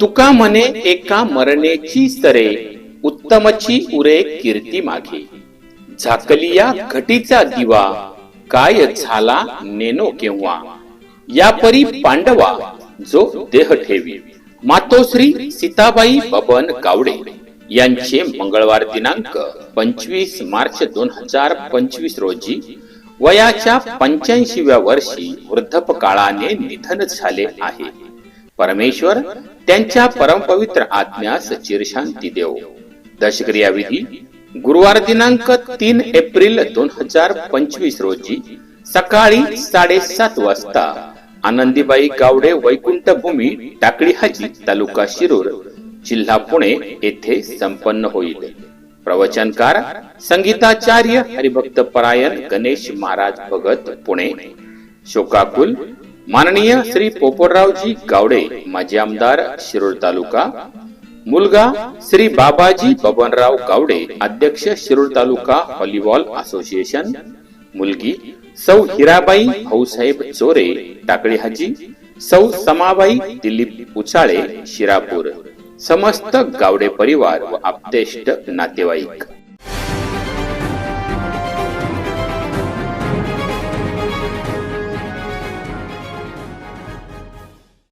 तुका मने एका मरणेची स्तरे उत्तमची उरे कीर्ती मागे. झाकलिया घटीचा दिवा काय झाला नेनो केव्हा? या परी पांडवा जो देह ठेवी. मातोश्री सीताबाई बबन गावडे यांचे मंगळवार दिनांक पंचवीस मार्च दोन हजार पंचवीस रोजी वयाच्या पंच्याऐंशीव्या वर्षी वृद्धपकाळाने निधन झाले आहे. परमेश्वर त्यांच्या परमपवित्र आज्ञास चिरशांती देव. दशक्रिया विधी गुरुवार दिनांक तीन एप्रिल दोन हजार पंचवीस रोजी सकाळी साडेसात वाजता आनंदीबाई गावडे वैकुंठ भूमी टाकळी हाजी तालुका शिरूर जिल्हा पुणे येथे संपन्न होईल. प्रवचनकार संगीताचार्य हरिभक्त परायण गणेश महाराज भगत पुणे. शोकाकुल माननीय श्री पोपटरावजी गावडे माजी आमदार शिरूर तालुका. मुलगा श्री बाबाजी बबनराव गावडे अध्यक्ष शिरूर तालुका व्हॉलीबॉल असोसिएशन. मुलगी सौ हिराबाई भाऊसाहेब चोरे टाकळी हाजी सौ समाबाई दिलीप उचाळे शिरापूर. समस्त गावडे परिवार व आपतेष्ट नातेवाईक.